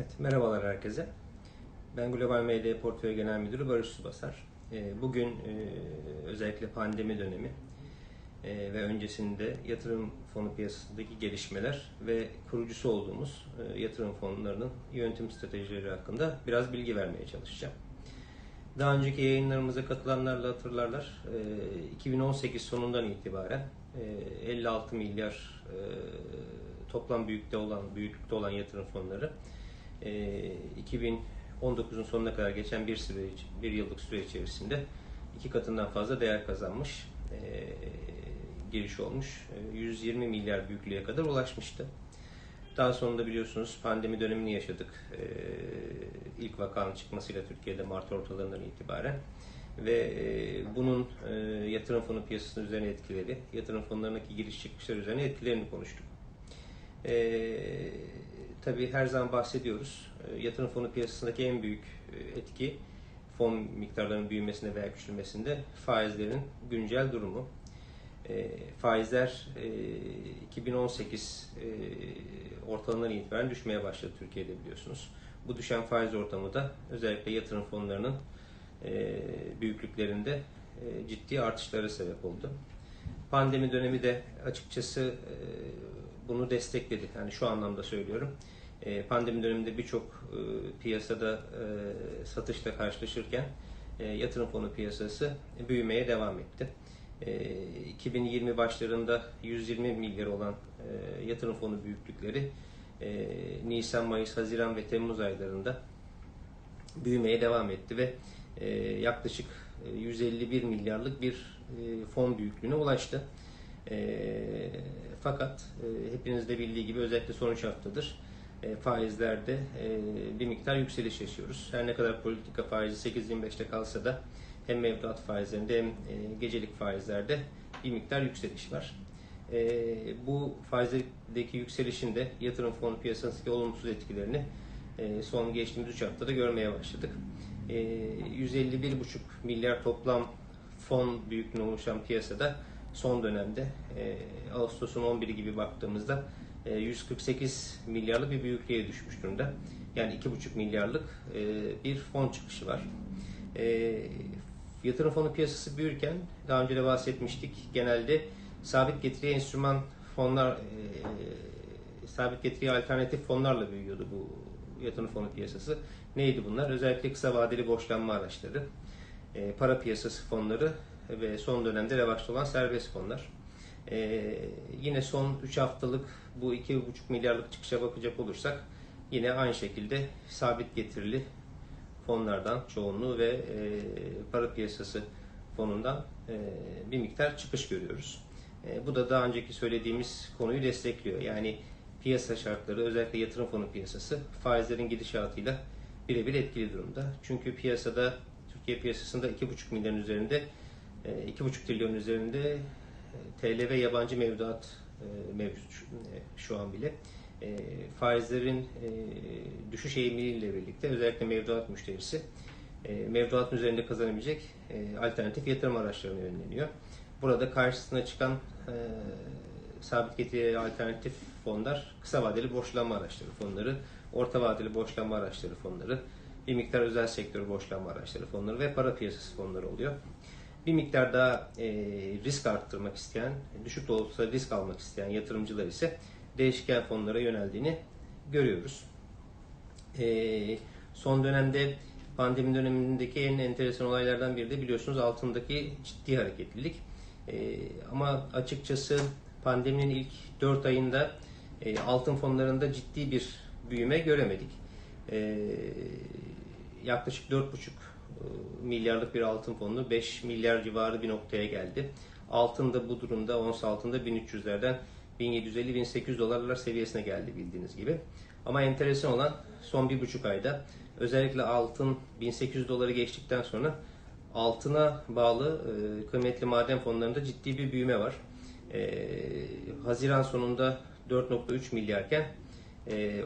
Evet, merhabalar herkese. Ben Global Medya Portföy Genel Müdürü Barış Subasar. Ee, Bugün e, özellikle pandemi dönemi e, ve öncesinde yatırım fonu piyasasındaki gelişmeler ve kurucusu olduğumuz e, yatırım fonlarının yönetim stratejileri hakkında biraz bilgi vermeye çalışacağım. Daha önceki yayınlarımıza katılanlarla hatırlarlar. 2018 sonundan itibaren 56 milyar toplam büyükte olan büyüklükte olan yatırım fonları 2019'un sonuna kadar geçen bir süre bir yıllık süre içerisinde iki katından fazla değer kazanmış giriş olmuş. 120 milyar büyüklüğe kadar ulaşmıştı. Daha sonunda biliyorsunuz pandemi dönemini yaşadık. Ee, ilk vakanın çıkmasıyla Türkiye'de Mart ortalarından itibaren ve e, bunun e, yatırım fonu piyasasının üzerine etkileri, yatırım fonlarındaki giriş çıkışlar üzerine etkilerini konuştuk. E, tabii her zaman bahsediyoruz. E, yatırım fonu piyasasındaki en büyük e, etki fon miktarlarının büyümesinde veya küçülmesinde faizlerin güncel durumu. E, faizler e, 2018 e, ortalığından itibaren düşmeye başladı Türkiye'de biliyorsunuz. Bu düşen faiz ortamı da özellikle yatırım fonlarının e, büyüklüklerinde e, ciddi artışlara sebep oldu. Pandemi dönemi de açıkçası e, bunu destekledi. Yani şu anlamda söylüyorum. E, pandemi döneminde birçok e, piyasada e, satışla karşılaşırken e, yatırım fonu piyasası büyümeye devam etti. 2020 başlarında 120 milyar olan yatırım fonu büyüklükleri Nisan, Mayıs, Haziran ve Temmuz aylarında büyümeye devam etti ve yaklaşık 151 milyarlık bir fon büyüklüğüne ulaştı. Fakat hepiniz de bildiği gibi özellikle son 3 haftadır faizlerde bir miktar yükseliş yaşıyoruz. Her ne kadar politika faizi 8.25'te kalsa da hem mevduat faizlerinde hem e, gecelik faizlerde bir miktar yükseliş var. E, bu faizdeki yükselişin de yatırım fonu piyasasındaki olumsuz etkilerini e, son geçtiğimiz 3 haftada görmeye başladık. 151,5 milyar toplam fon büyüklüğüne oluşan piyasada son dönemde Ağustos'un 11'i gibi baktığımızda 148 milyarlık bir büyüklüğe düşmüş durumda. Yani 2,5 milyarlık bir fon çıkışı var. Yatırım fonu piyasası büyürken daha önce de bahsetmiştik. Genelde sabit getiri enstrüman fonlar e, sabit getiri alternatif fonlarla büyüyordu bu yatırım fonu piyasası. Neydi bunlar? Özellikle kısa vadeli borçlanma araçları, e, para piyasası fonları ve son dönemde revaçta olan serbest fonlar. E, yine son 3 haftalık bu 2,5 milyarlık çıkışa bakacak olursak yine aynı şekilde sabit getirili fonlardan çoğunluğu ve e, para piyasası fonundan e, bir miktar çıkış görüyoruz. E, bu da daha önceki söylediğimiz konuyu destekliyor. Yani piyasa şartları özellikle yatırım fonu piyasası faizlerin gidişatıyla birebir etkili durumda. Çünkü piyasada Türkiye piyasasında 2,5 milyar üzerinde 2,5 trilyon üzerinde TL ve yabancı mevduat mevcut şu an bile e, faizlerin e, düşüş eğilimiyle birlikte özellikle mevduat müşterisi e, mevduatın üzerinde kazanabilecek e, alternatif yatırım araçlarına yönleniyor. Burada karşısına çıkan e, sabit getiri alternatif fonlar kısa vadeli borçlanma araçları fonları, orta vadeli borçlanma araçları fonları, bir miktar özel sektör borçlanma araçları fonları ve para piyasası fonları oluyor. Bir miktar daha e, risk arttırmak isteyen, düşük de olsa risk almak isteyen yatırımcılar ise değişken fonlara yöneldiğini görüyoruz. E, son dönemde pandemi dönemindeki en enteresan olaylardan biri de biliyorsunuz altındaki ciddi hareketlilik. E, ama açıkçası pandeminin ilk 4 ayında e, altın fonlarında ciddi bir büyüme göremedik. E, yaklaşık 4,5 e, milyarlık bir altın fonu 5 milyar civarı bir noktaya geldi. Altın da bu durumda ons altında 1300'lerden 1750-1800 dolarlar seviyesine geldi bildiğiniz gibi. Ama enteresan olan son bir buçuk ayda özellikle altın 1800 doları geçtikten sonra altına bağlı e, kıymetli maden fonlarında ciddi bir büyüme var. E, Haziran sonunda 4.3 milyarken e,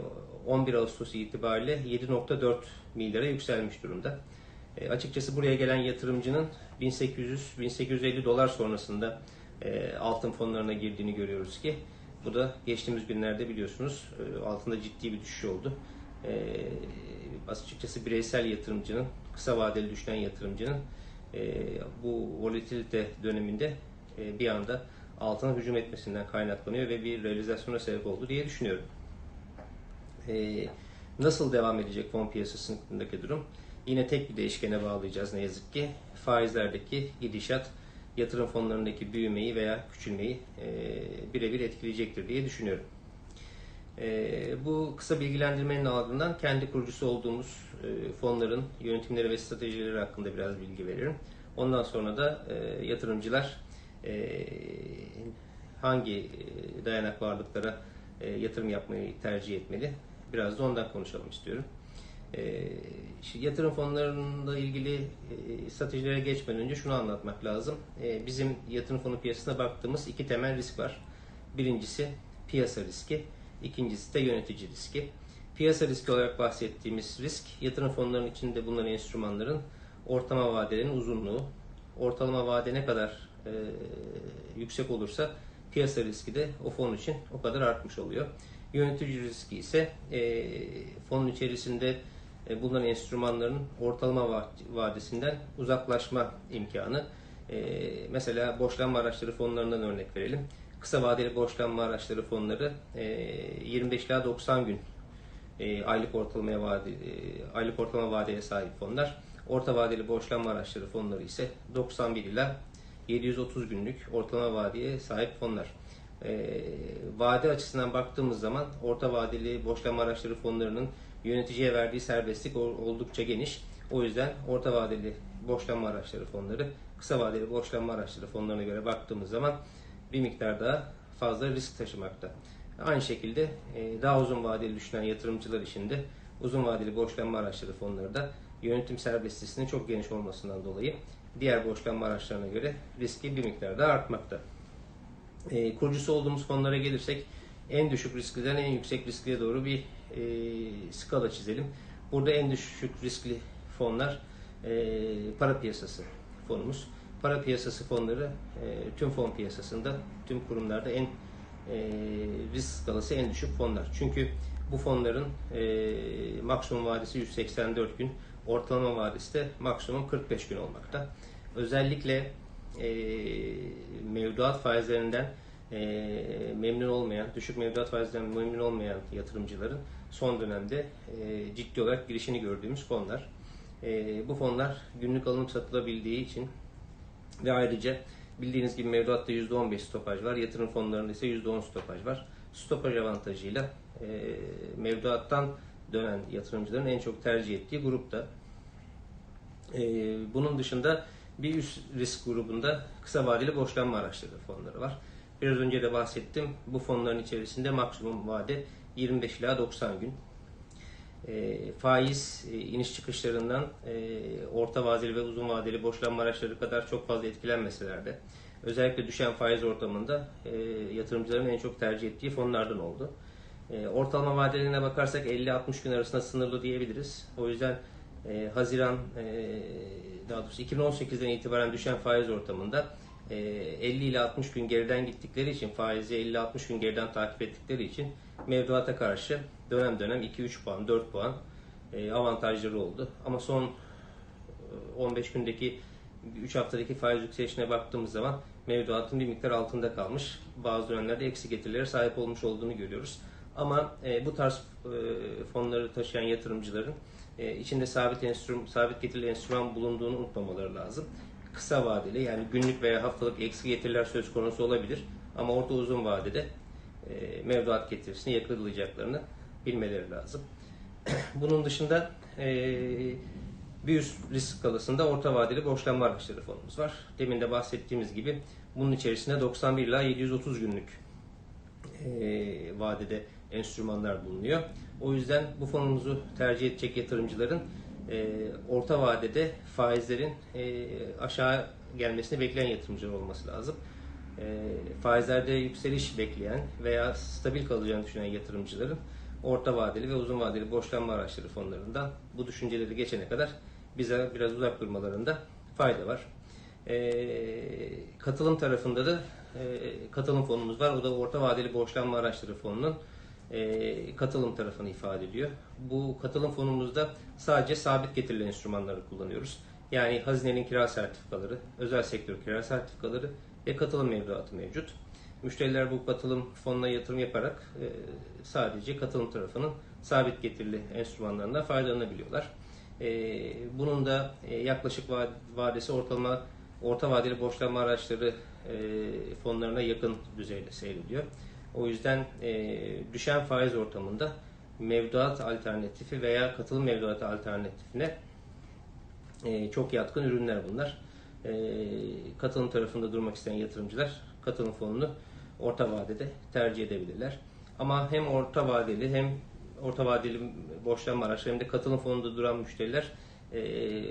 11 Ağustos itibariyle 7.4 milyara yükselmiş durumda. E, açıkçası buraya gelen yatırımcının 1800-1850 dolar sonrasında e, altın fonlarına girdiğini görüyoruz ki bu da geçtiğimiz günlerde biliyorsunuz e, altında ciddi bir düşüş oldu. Açıkçası bireysel yatırımcının, kısa vadeli düşünen yatırımcının bu volatilite döneminde bir anda altına hücum etmesinden kaynaklanıyor ve bir realizasyona sebep oldu diye düşünüyorum. Nasıl devam edecek fon piyasasındaki durum? Yine tek bir değişkene bağlayacağız ne yazık ki. Faizlerdeki gidişat yatırım fonlarındaki büyümeyi veya küçülmeyi e, birebir etkileyecektir diye düşünüyorum. E, bu kısa bilgilendirmenin ardından kendi kurucusu olduğumuz e, fonların yönetimleri ve stratejileri hakkında biraz bilgi veririm. Ondan sonra da e, yatırımcılar e, hangi e, dayanak varlıklara e, yatırım yapmayı tercih etmeli? Biraz da ondan konuşalım istiyorum. E, şimdi yatırım fonlarıyla ilgili e, stratejilere geçmeden önce şunu anlatmak lazım. E, bizim yatırım fonu piyasasına baktığımız iki temel risk var. Birincisi piyasa riski, ikincisi de yönetici riski. Piyasa riski olarak bahsettiğimiz risk, yatırım fonlarının içinde bulunan enstrümanların ortalama vadelerin uzunluğu. Ortalama vade ne kadar e, yüksek olursa piyasa riski de o fon için o kadar artmış oluyor. Yönetici riski ise e, fonun içerisinde e, bulunan enstrümanların ortalama va- vadesinden uzaklaşma imkanı. E, mesela borçlanma araçları fonlarından örnek verelim. Kısa vadeli borçlanma araçları fonları e, 25 ila 90 gün e, aylık ortalamaya vade, e, aylık ortalama vadeye sahip fonlar. Orta vadeli borçlanma araçları fonları ise 91 ila 730 günlük ortalama vadeye sahip fonlar. E, vade açısından baktığımız zaman orta vadeli borçlanma araçları fonlarının yöneticiye verdiği serbestlik ol- oldukça geniş. O yüzden orta vadeli borçlanma araçları fonları kısa vadeli borçlanma araçları fonlarına göre baktığımız zaman bir miktar daha fazla risk taşımakta. Aynı şekilde e, daha uzun vadeli düşünen yatırımcılar için de uzun vadeli borçlanma araçları fonları da yönetim serbestliğinin çok geniş olmasından dolayı diğer borçlanma araçlarına göre riski bir miktar daha artmakta. E, kurucusu olduğumuz fonlara gelirsek en düşük riskliden en yüksek riskliye doğru bir e, skala çizelim. Burada en düşük riskli fonlar e, para piyasası fonumuz. Para piyasası fonları e, tüm fon piyasasında, tüm kurumlarda en e, risk skalası en düşük fonlar. Çünkü bu fonların e, maksimum vadesi 184 gün, ortalama vadesi de maksimum 45 gün olmakta. Özellikle e, mevduat faizlerinden e, memnun olmayan, düşük mevduat faizlerinden memnun olmayan yatırımcıların son dönemde e, ciddi olarak girişini gördüğümüz fonlar. E, bu fonlar günlük alınıp satılabildiği için ve ayrıca bildiğiniz gibi mevduatta %15 stopaj var, yatırım fonlarında ise %10 stopaj var. Stopaj avantajıyla e, mevduattan dönen yatırımcıların en çok tercih ettiği grupta. E, bunun dışında bir üst risk grubunda kısa vadeli borçlanma araçları fonları var. Biraz önce de bahsettim. Bu fonların içerisinde maksimum vade 25 ila 90 gün. E, faiz e, iniş çıkışlarından e, orta vadeli ve uzun vadeli borçlanma araçları kadar çok fazla etkilenmeseler de özellikle düşen faiz ortamında e, yatırımcıların en çok tercih ettiği fonlardan oldu. E, ortalama vadelerine bakarsak 50-60 gün arasında sınırlı diyebiliriz. O yüzden e, Haziran e, daha doğrusu 2018'den itibaren düşen faiz ortamında 50 ile 60 gün geriden gittikleri için faizi 50-60 gün geriden takip ettikleri için mevduata karşı dönem dönem 2-3 puan 4 puan e, avantajları oldu. Ama son e, 15 gündeki 3 haftadaki faiz yükselişine baktığımız zaman mevduatın bir miktar altında kalmış. Bazı dönemlerde eksi getirilere sahip olmuş olduğunu görüyoruz. Ama e, bu tarz e, fonları taşıyan yatırımcıların e, içinde sabit enstrüman, sabit getirili enstrüman bulunduğunu unutmamaları lazım. Kısa vadeli yani günlük veya haftalık eksi getiriler söz konusu olabilir. Ama orta uzun vadede e, mevduat getirisini yakalayacaklarını bilmeleri lazım. Bunun dışında e, bir üst risk skalasında orta vadeli borçlanma araçları fonumuz var. Demin de bahsettiğimiz gibi bunun içerisinde 91 ila 730 günlük e, vadede enstrümanlar bulunuyor. O yüzden bu fonumuzu tercih edecek yatırımcıların e, orta vadede faizlerin e, aşağı gelmesini bekleyen yatırımcılar olması lazım. E, faizlerde yükseliş bekleyen veya stabil kalacağını düşünen yatırımcıların orta vadeli ve uzun vadeli borçlanma araçları fonlarından bu düşünceleri geçene kadar bize biraz uzak durmalarında fayda var. E, katılım tarafında da e, katılım fonumuz var. O da orta vadeli borçlanma araçları fonunun e, katılım tarafını ifade ediyor. Bu katılım fonumuzda sadece sabit getirili enstrümanları kullanıyoruz. Yani hazinenin kira sertifikaları, özel sektör kira sertifikaları ve katılım mevduatı mevcut. Müşteriler bu katılım fonuna yatırım yaparak e, sadece katılım tarafının sabit getirili enstrümanlarından faydalanabiliyorlar. E, bunun da e, yaklaşık va- vadesi ortalama orta vadeli borçlanma araçları e, fonlarına yakın düzeyde seyrediyor. O yüzden e, düşen faiz ortamında mevduat alternatifi veya katılım mevduatı alternatifine e, çok yatkın ürünler bunlar. E, katılım tarafında durmak isteyen yatırımcılar katılım fonunu orta vadede tercih edebilirler. Ama hem orta vadeli hem orta vadeli borçlanma araçları hem de katılım fonunda duran müşteriler e,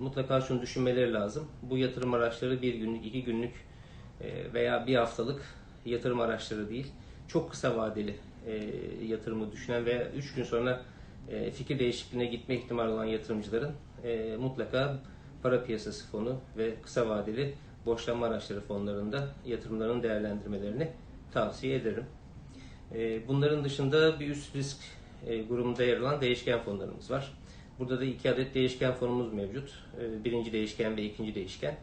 mutlaka şunu düşünmeleri lazım. Bu yatırım araçları bir günlük, iki günlük e, veya bir haftalık yatırım araçları değil. Çok kısa vadeli e, yatırımı düşünen veya 3 gün sonra e, fikir değişikliğine gitme ihtimali olan yatırımcıların e, mutlaka para piyasası fonu ve kısa vadeli borçlanma araçları fonlarında yatırımlarını değerlendirmelerini tavsiye ederim. E, bunların dışında bir üst risk e, grubunda yer alan değişken fonlarımız var. Burada da iki adet değişken fonumuz mevcut. E, birinci değişken ve ikinci değişken.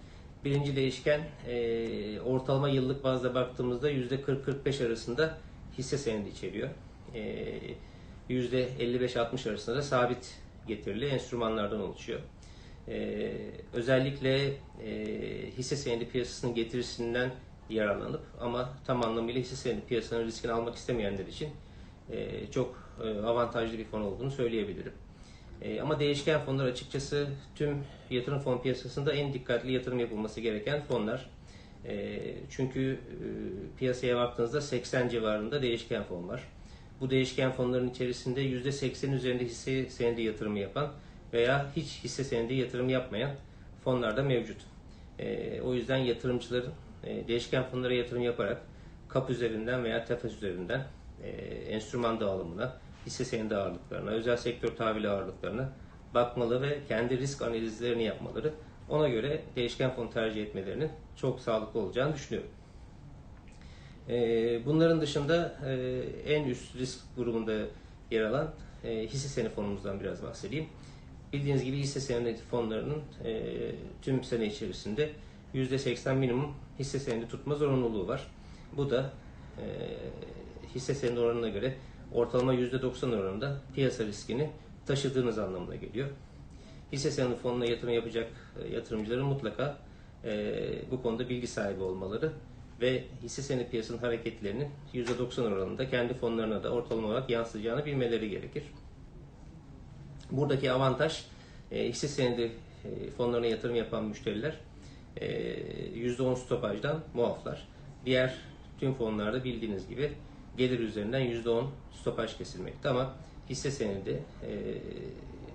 Birinci değişken e, ortalama yıllık bazda baktığımızda %40-45 arasında hisse senedi içeriyor. E, %55-60 arasında da sabit getirili enstrümanlardan oluşuyor. E, özellikle e, hisse senedi piyasasının getirisinden yararlanıp ama tam anlamıyla hisse senedi piyasanın riskini almak istemeyenler için e, çok e, avantajlı bir fon olduğunu söyleyebilirim. E, ama değişken fonlar açıkçası tüm yatırım fon piyasasında en dikkatli yatırım yapılması gereken fonlar. E, çünkü e, piyasaya baktığınızda 80 civarında değişken fon var. Bu değişken fonların içerisinde %80 üzerinde hisse senedi yatırımı yapan veya hiç hisse senedi yatırım yapmayan fonlar da mevcut. O yüzden yatırımcıların değişken fonlara yatırım yaparak kap üzerinden veya tefes üzerinden enstrüman dağılımına, hisse senedi ağırlıklarına, özel sektör tahvili ağırlıklarına bakmalı ve kendi risk analizlerini yapmaları ona göre değişken fon tercih etmelerinin çok sağlıklı olacağını düşünüyorum. E, bunların dışında e, en üst risk grubunda yer alan e, hisse senedi fonumuzdan biraz bahsedeyim. Bildiğiniz gibi hisse senedi fonlarının e, tüm sene içerisinde %80 minimum hisse senedi tutma zorunluluğu var. Bu da hisse senedi oranına göre ortalama %90 oranında piyasa riskini taşıdığınız anlamına geliyor. Hisse senedi fonuna yatırım yapacak e, yatırımcıların mutlaka e, bu konuda bilgi sahibi olmaları ve hisse senedi piyasanın hareketlerinin %90 oranında kendi fonlarına da ortalama olarak yansıyacağını bilmeleri gerekir. Buradaki avantaj e, hisse senedi e, fonlarına yatırım yapan müşteriler e, %10 stopajdan muaflar. Diğer tüm fonlarda bildiğiniz gibi gelir üzerinden %10 stopaj kesilmekte ama hisse senedi e,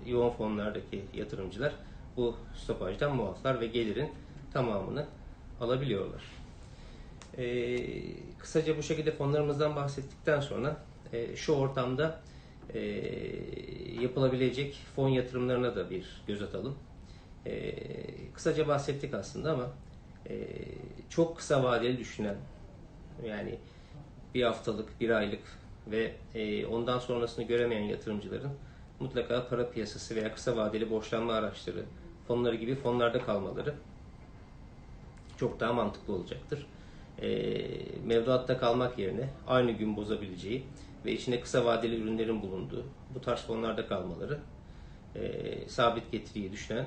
yoğun fonlardaki yatırımcılar bu stopajdan muaflar ve gelirin tamamını alabiliyorlar. E, kısaca bu şekilde fonlarımızdan bahsettikten sonra e, şu ortamda e, yapılabilecek fon yatırımlarına da bir göz atalım. E, kısaca bahsettik aslında ama e, çok kısa vadeli düşünen yani bir haftalık, bir aylık ve e, ondan sonrasını göremeyen yatırımcıların mutlaka para piyasası veya kısa vadeli borçlanma araçları, fonları gibi fonlarda kalmaları çok daha mantıklı olacaktır. E, mevduatta kalmak yerine aynı gün bozabileceği ve içinde kısa vadeli ürünlerin bulunduğu bu tarz fonlarda kalmaları e, sabit getiriyi düşünen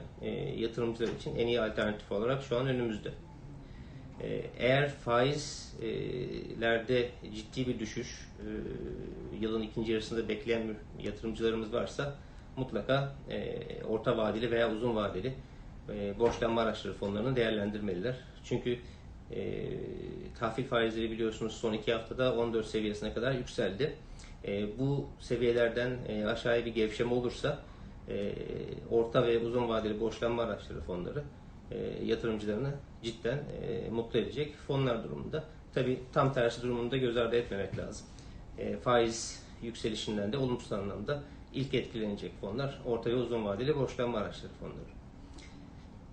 yatırımcılar için en iyi alternatif olarak şu an önümüzde. E, eğer faizlerde ciddi bir düşüş e, yılın ikinci yarısında bekleyen yatırımcılarımız varsa mutlaka e, orta vadeli veya uzun vadeli e, borçlanma araçları fonlarını değerlendirmeliler. Çünkü e, tahvil faizleri biliyorsunuz son iki haftada 14 seviyesine kadar yükseldi. Bu seviyelerden aşağıya bir gevşeme olursa orta ve uzun vadeli borçlanma araçları fonları e, yatırımcılarını cidden e, mutlu edecek fonlar durumunda. Tabi tam tersi durumunda göz ardı etmemek lazım. E, faiz yükselişinden de olumsuz anlamda ilk etkilenecek fonlar orta ve uzun vadeli borçlanma araçları fonları.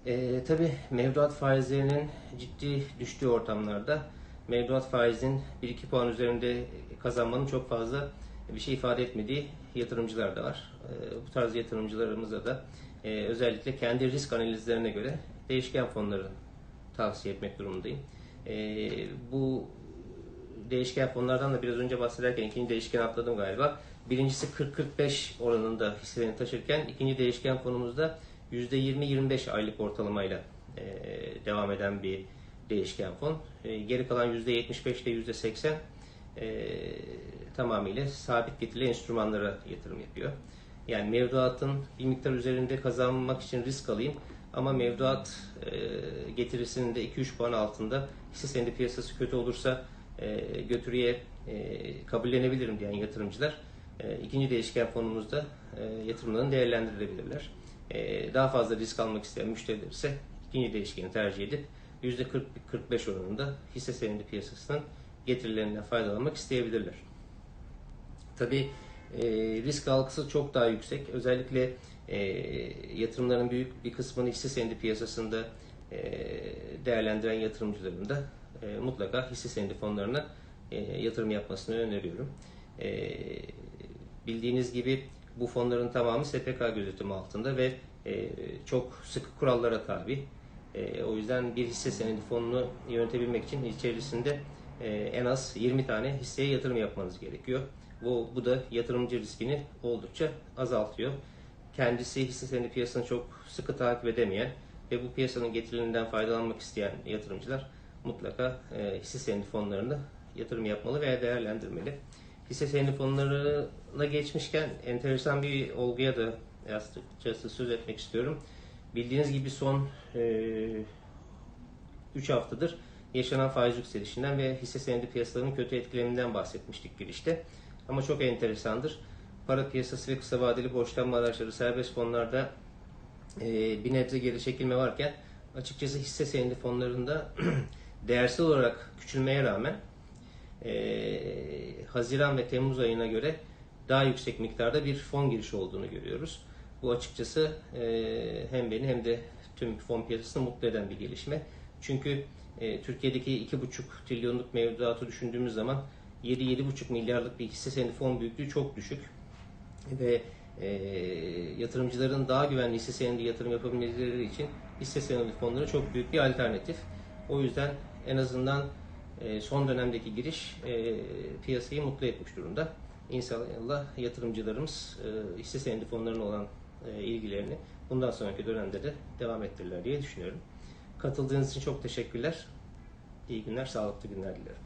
E, Tabi mevduat faizlerinin ciddi düştüğü ortamlarda mevduat faizin 1-2 puan üzerinde kazanmanın çok fazla bir şey ifade etmediği yatırımcılar da var. E, bu tarz yatırımcılarımıza da e, özellikle kendi risk analizlerine göre değişken fonları tavsiye etmek durumundayım. E, bu değişken fonlardan da biraz önce bahsederken ikinci değişken atladım galiba. Birincisi 40-45 oranında hisselerini taşırken ikinci değişken fonumuzda %20-25 aylık ortalamayla e, devam eden bir değişken fon. E, geri kalan %75 ile %80 e, tamamıyla sabit getirili enstrümanlara yatırım yapıyor. Yani mevduatın bir miktar üzerinde kazanmak için risk alayım ama mevduat e, getirisinin de 2-3 puan altında hisse senedi piyasası kötü olursa e, götürüye e, kabullenebilirim diyen yatırımcılar e, ikinci değişken fonumuzda yatırımlarını değerlendirebilirler. E, daha fazla risk almak isteyen müşteriler ise ikinci değişkeni tercih edip %40-45 oranında hisse senedi piyasasının getirilerinden faydalanmak isteyebilirler. Tabi risk algısı çok daha yüksek. Özellikle e, yatırımların büyük bir kısmını hisse senedi piyasasında e, değerlendiren yatırımcıların da e, mutlaka hisse senedi fonlarına e, yatırım yapmasını öneriyorum. E, bildiğiniz gibi bu fonların tamamı SPK gözetimi altında ve e, çok sıkı kurallara tabi. E, o yüzden bir hisse senedi fonunu yönetebilmek için içerisinde e, en az 20 tane hisseye yatırım yapmanız gerekiyor. Bu, bu da yatırımcı riskini oldukça azaltıyor. Kendisi hisse senedi piyasasını çok sıkı takip edemeyen ve bu piyasanın getirilerinden faydalanmak isteyen yatırımcılar mutlaka e, hisse senedi fonlarında yatırım yapmalı veya değerlendirmeli. Hisse senedi fonlarına geçmişken enteresan bir olguya da açıkçası söz etmek istiyorum. Bildiğiniz gibi son e, 3 haftadır yaşanan faiz yükselişinden ve hisse senedi piyasalarının kötü etkileminden bahsetmiştik girişte. Ama çok enteresandır. Para piyasası ve kısa vadeli borçlanma araçları serbest fonlarda e, bir nebze geri çekilme varken açıkçası hisse senedi fonlarında değersel olarak küçülmeye rağmen e, Haziran ve Temmuz ayına göre daha yüksek miktarda bir fon girişi olduğunu görüyoruz. Bu açıkçası e, hem beni hem de tüm fon piyasasını mutlu eden bir gelişme. Çünkü e, Türkiye'deki 2,5 trilyonluk mevduatı düşündüğümüz zaman 7-7,5 milyarlık bir hisse senedi fon büyüklüğü çok düşük. Ve e, yatırımcıların daha güvenli hisse senedi yatırım yapabilmeleri için hisse senedi fonları çok büyük bir alternatif. O yüzden en azından e, son dönemdeki giriş e, piyasayı mutlu etmiş durumda. İnşallah yatırımcılarımız e, hisse senedi fonlarına olan e, ilgilerini bundan sonraki dönemde de devam ettirirler diye düşünüyorum. Katıldığınız için çok teşekkürler. İyi günler, sağlıklı günler dilerim.